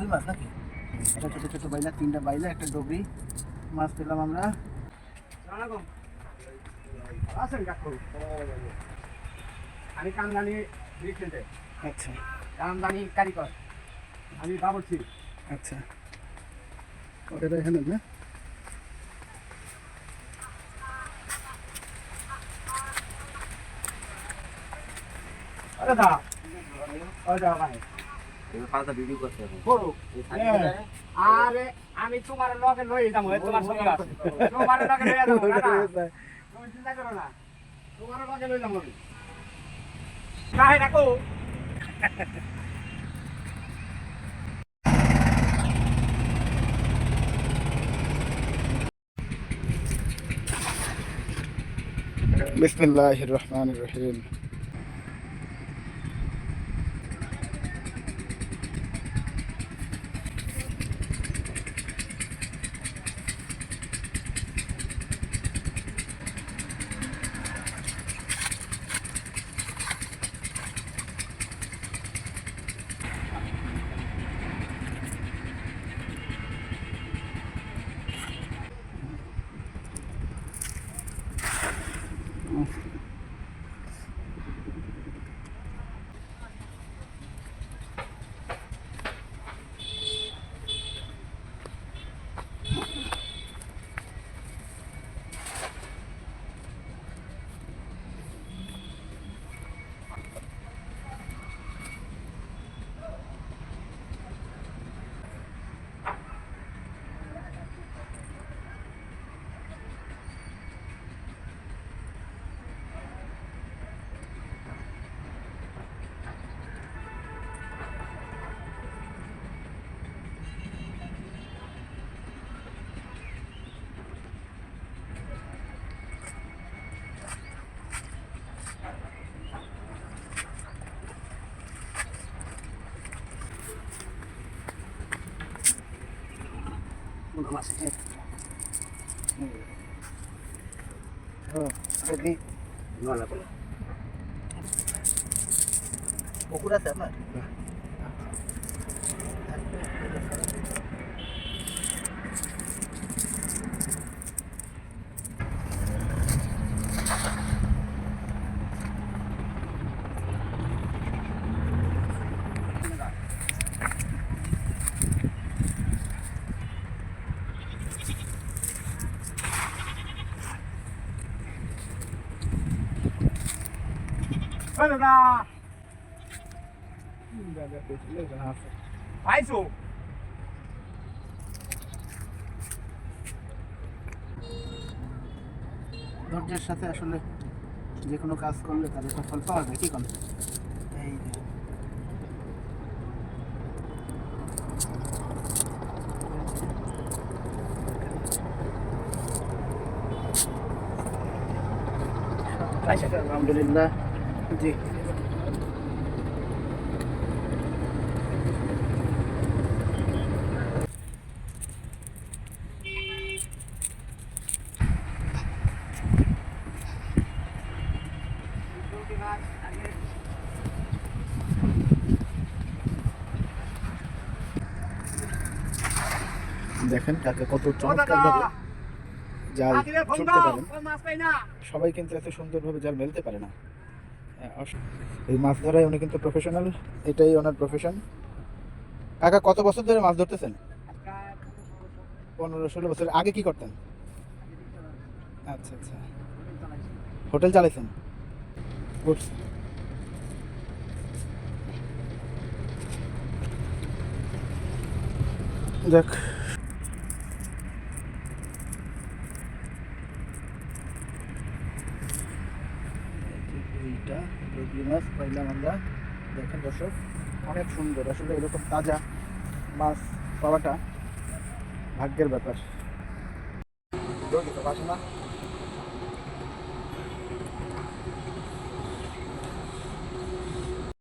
রুই মাছ নাকি? এটা ছোটো ছোটো বাইলা তিনটা বাইলা একটা ডবরি মাছ পেলাম আমরা। আছেন কাকু। আমি কামদানি আচ্ছা। কামদানি কারিগর। আমি বাবুর্চি। আচ্ছা। ওটা এখানে না আরে দা ওই দা ভাই। পাতা ভিডিও করতে হবে। বড় আমি তোমার লগে লই যাব তোমার সঙ্গে তোমার লগে লই যাব তুমি চিন্তা করো না। তোমার লগে লই যাব আমি। কাহে রাখো alaikum. más así. No, aquí. No, la cola. দাদা পাইছো ধৈর্যের সাথে আসলে যে কোনো কাজ করলে তার একটা ফল পাওয়া যায় কি কোন? এই আলহামদুলিল্লাহ। জি। দেখেন কাকে কত চমৎকার জাল ছুটতে পারেন। সবাই কিন্তু এত সুন্দরভাবে জাল মেলতে পারে না। এই মাছ ধরায় উনি কিন্তু প্রফেশনাল এটাই ওনার প্রফেশন কাকা, কত বছর ধরে মাছ ধরতেছেন? পনেরো ষোলো বছর। আগে কি করতেন? আচ্ছা আচ্ছা। হোটেল চালাইছেন? গুড যাক। এইটা রুগী মাছ পাইলাম আমরা। দেখেন দর্শক, অনেক সুন্দর। আসলে এরকম তাজা মাছ পাওয়াটা ভাগ্যের ব্যাপার। না